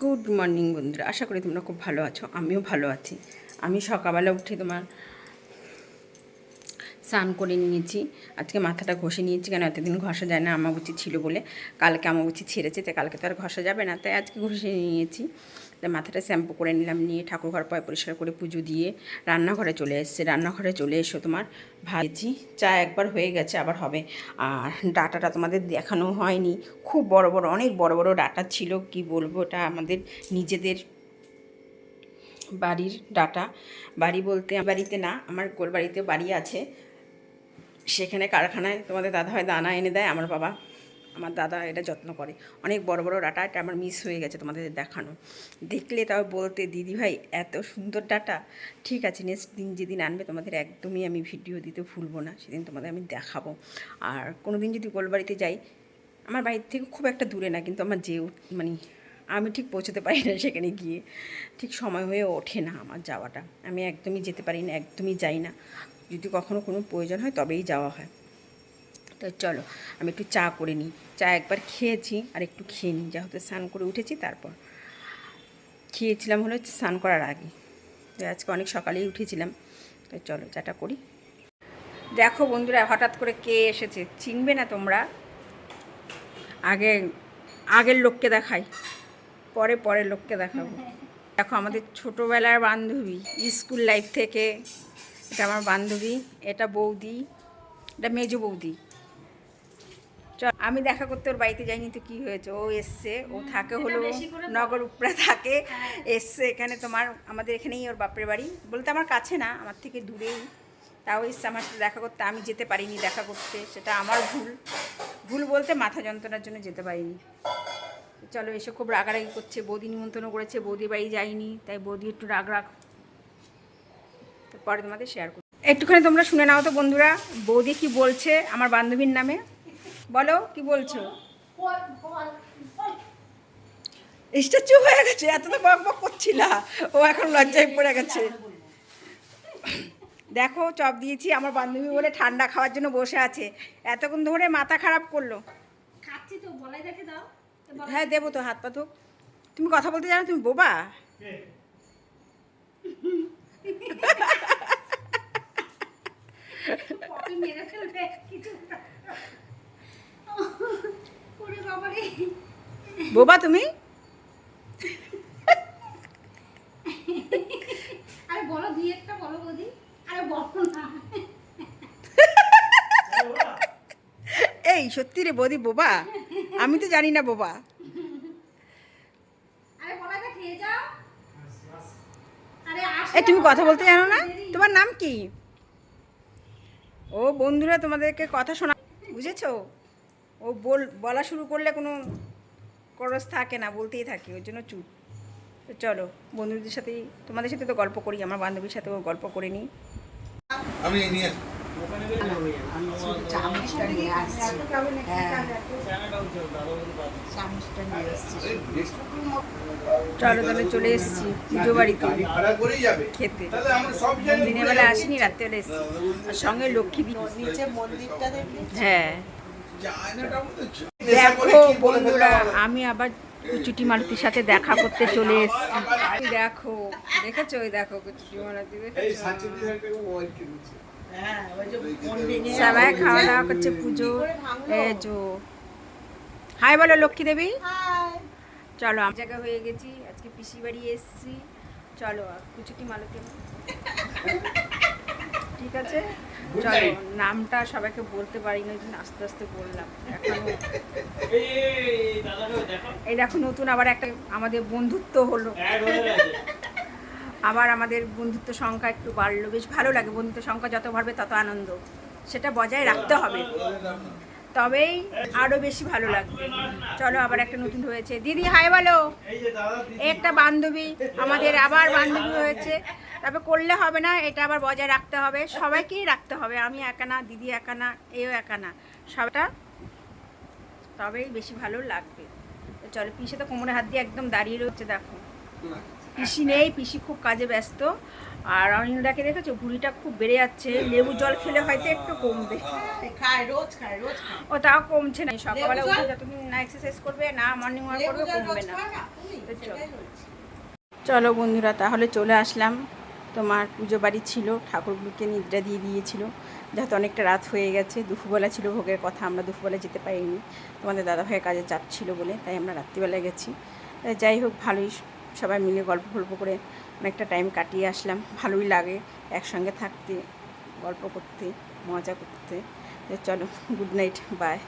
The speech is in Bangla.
গুড মর্নিং বন্ধুরা। আশা করি তোমরা খুব ভালো আছো। আমিও ভালো আছি। আমি সকালবেলা উঠে তোমার স্নান করে নিয়েছি। আজকে মাথাটা ঘষে নিয়েছি, কেন এতদিন ঘষা যায় না আমার আমাবুচি ছিল বলে। কালকে আমার আমাবুচি ছেড়েছে, তাই কালকে তো আর ঘষা যাবে না, তাই আজকে ঘষে নিয়েছি। মাথাটা শ্যাম্পু করে নিলাম, নিয়ে ঠাকুর ঘর পয় পরিষ্কার করে পুজো দিয়ে রান্নাঘরে চলে এসছে। রান্নাঘরে চলে এসো তোমার। ভাজছি চা একবার হয়ে গেছে, আবার হবে। আর ডাটাটা তোমাদের দেখানো হয়নি। খুব বড় বড়, অনেক বড় বড় ডাটা ছিল, কি বলব ওটা আমাদের নিজেদের বাড়ির ডাটা। বাড়ি বলতে বাড়িতে না, আমার গোল বাড়িতে বাড়ি আছে। সেখানে কারখানায় তোমাদের দাদা হয় দানা এনে দেয়, আমার বাবা আমার দাদা এটা যত্ন করে। অনেক বড় বড় ডাটা এটা আমার মিস হয়ে গেছে তোমাদের দেখানো। দেখলে তাও বলতে, দিদি ভাই, এত সুন্দর ডাটা। ঠিক আছে নেক্সট দিন যেদিন আনবে তোমাদের একদমই আমি ভিডিও দিতে ভুলবো না, সেদিন তোমাদের আমি দেখাবো। আর কোনো দিন যদি গোলবাড়িতে যাই, আমার বাড়ির থেকে খুব একটা দূরে না, কিন্তু আমার যে মানে আমি ঠিক পৌঁছতে পারি না সেখানে গিয়ে। ঠিক সময় হয়ে ওঠে না আমার যাওয়াটা। আমি একদমই যেতে পারি না, একদমই যাই না। যদি কখনো কোনো প্রয়োজন হয় তবেই যাওয়া হয়। তো চলো, আমি একটু চা করে নিই। চা একবার খেয়েছি, আর একটু খেয়ে নিই। যা যেহেতু স্নান করে উঠেছি, তারপর খেয়েছিলাম হলো স্নান করার আগে। তো আজকে অনেক সকালেই উঠেছিলাম। তো চলো, চাটা করি। দেখো বন্ধুরা, হঠাৎ করে কে এসেছে? চিনবে না তোমরা? আগে, আগের লোককে দেখাই। পরে পরের লোককে দেখাবো। দেখো আমাদের ছোটোবেলার বান্ধবী, স্কুল লাইফ থেকে। এটা আমার বান্ধবী, এটা বৌদি, এটা মেজো বৌদি। আমি দেখা করতে ওর বাড়িতে যাইনি তো কী হয়েছে? ও এসছে ও থাকে হলো নগর উপরা থাকে এসছে এখানে তোমার আমাদের এখানেই ওর বাপের বাড়ি। বলতে আমার কাছে না আমার থেকে দূরেই। তাও এসছে আমার সাথে দেখা করতে আমি যেতে পারিনি দেখা করতে সেটা আমার ভুল। ভুল বলতে মাথা যন্ত্রণার জন্য যেতে পারিনি। চলো এসে খুব রাগারাগি করছে বৌদি নিমন্ত্রণ করেছে বৌদি বাড়ি যায়নি তাই বৌদি একটু রাগ রাগ। পরে তোমাদের শেয়ার করি একটুখানি তোমরা শুনে নাও তো বন্ধুরা বৌদি কি বলছে আমার বান্ধবীর নামে? বলো কি বলছো? স্ট্যাচু হয়ে গেছে এত তো বক বক করছিলা ও এখন লজ্জায় পড়ে গেছে। দেখো চপ দিয়েছি আমার বান্ধবী বলে ঠান্ডা খাওয়ার জন্য বসে আছে। এতক্ষণ ধরে মাথা খারাপ করল। খাচ্ছি তো বলাই দেখে দাও। হ্যাঁ দেবো তো হাত পা। তুমি কথা বলতে জানো তুমি বোবা? মেরে ফেলবে কিছু না। ওরে বাবা রে। বোবা তুমি? আরে বলো দুই একটা বলো বৌদি। আরে বলো না। এই সত্যি রে বৌদি বোবা? আমি তো জানি না বোবা। এই তুমি কথা বলতে জানো না? তোমার নাম কি? ও বন্ধুরা তোমাদেরকে কথা শোনা বুঝেছ? ও বল বলা শুরু করলে কোনো করস থাকে না বলতেই থাকে ওর জন্য চুপ। তো চলো বন্ধুদের সাথেই তোমাদের সাথে তো গল্প করি আমার বান্ধবীর সাথেও গল্প করে নিই। আমি নিয়ে হ্যাঁ চলো তাহলে চলে এসেছি পুজো বাড়িতে। গাড়ি ভাড়া করেই যাবে। খেতে। তাহলে আমরা সব জানি। দিনের বেলা আসিনি রাত্রেবেলা এসেছি। আর সঙ্গে লক্ষ্মী হ্যাঁ। দেখো বন্ধুরা আমি আবার কুচুটি মালতির সাথে দেখা করতে চলে এসেছি। দেখো দেখেছ? ওই দেখো কুচুটি মালতি হ্যাঁ ওই যে মন্দিরে সবাই খাওয়া দাওয়া করছে পুজো। এই হাই বলো লক্ষ্মী দেবী। চলো আমি জায়গা হয়ে গেছি। আজকে পিসি বাড়ি এসেছি। চলো কুচুটি মালতি ঠিক আছে? চলো নামটা সবাইকে বলতে পারি না আস্তে আস্তে বললাম। এই দেখো নতুন আবার একটা আমাদের বন্ধুত্ব হলো। আবার আমাদের বন্ধুত্ব সংখ্যা একটু বাড়লো। বেশ ভালো লাগে বন্ধুত্ব সংখ্যা যত বাড়বে তত আনন্দ। সেটা বজায় রাখতে হবে। তবেই আরও বেশি ভালো লাগবে। চলো আবার একটা নতুন হয়েছে। দিদি হাই বলো। একটা বান্ধবী আমাদের আবার বান্ধবী হয়েছে। তবে করলে হবে না এটা আবার বজায় রাখতে হবে। সবাইকেই রাখতে হবে আমি একা না দিদি একা না এও একা না। সবটা তবেই বেশি ভালো লাগবে। তো চলো পিসে তো কোমরে হাত দিয়ে একদম দাঁড়িয়ে রয়েছে দেখো। পিসি নেই পিসি খুব কাজে ব্যস্ত। আর অনিন্দাকে দেখেছ? ভুঁড়িটা খুব বেড়ে যাচ্ছে। লেবু জল খেলে হয়তো একটু কমবে। খায় রোজ খায় রোজ ও তাও কমছে না। সকালবেলা লেবু উঠে যতদিন না এক্সারসাইজ করবে না মর্নিং ওয়াক করবে কমবে না। চলো বন্ধুরা তাহলে চলে আসলাম। তোমার পুজো বাড়ি ছিল, ঠাকুরগুলোকে নিদ্রা দিয়ে দিয়েছিল যেহেতু অনেকটা রাত হয়ে গেছে, দুপুরবেলা ছিল ভোগের কথা, আমরা দুপুরবেলা যেতে পারিনি। তোমাদের দাদাভাইয়ের কাজে চাপ ছিল বলে, তাই আমরা রাত্রিবেলা গেছি। যাই হোক, ভালোই সবাই মিলে গল্প গল্প করে অনেকটা টাইম কাটিয়ে আসলাম। ভালোই লাগে একসঙ্গে থাকতে, গল্প করতে, মজা করতে। চলো গুড নাইট বাই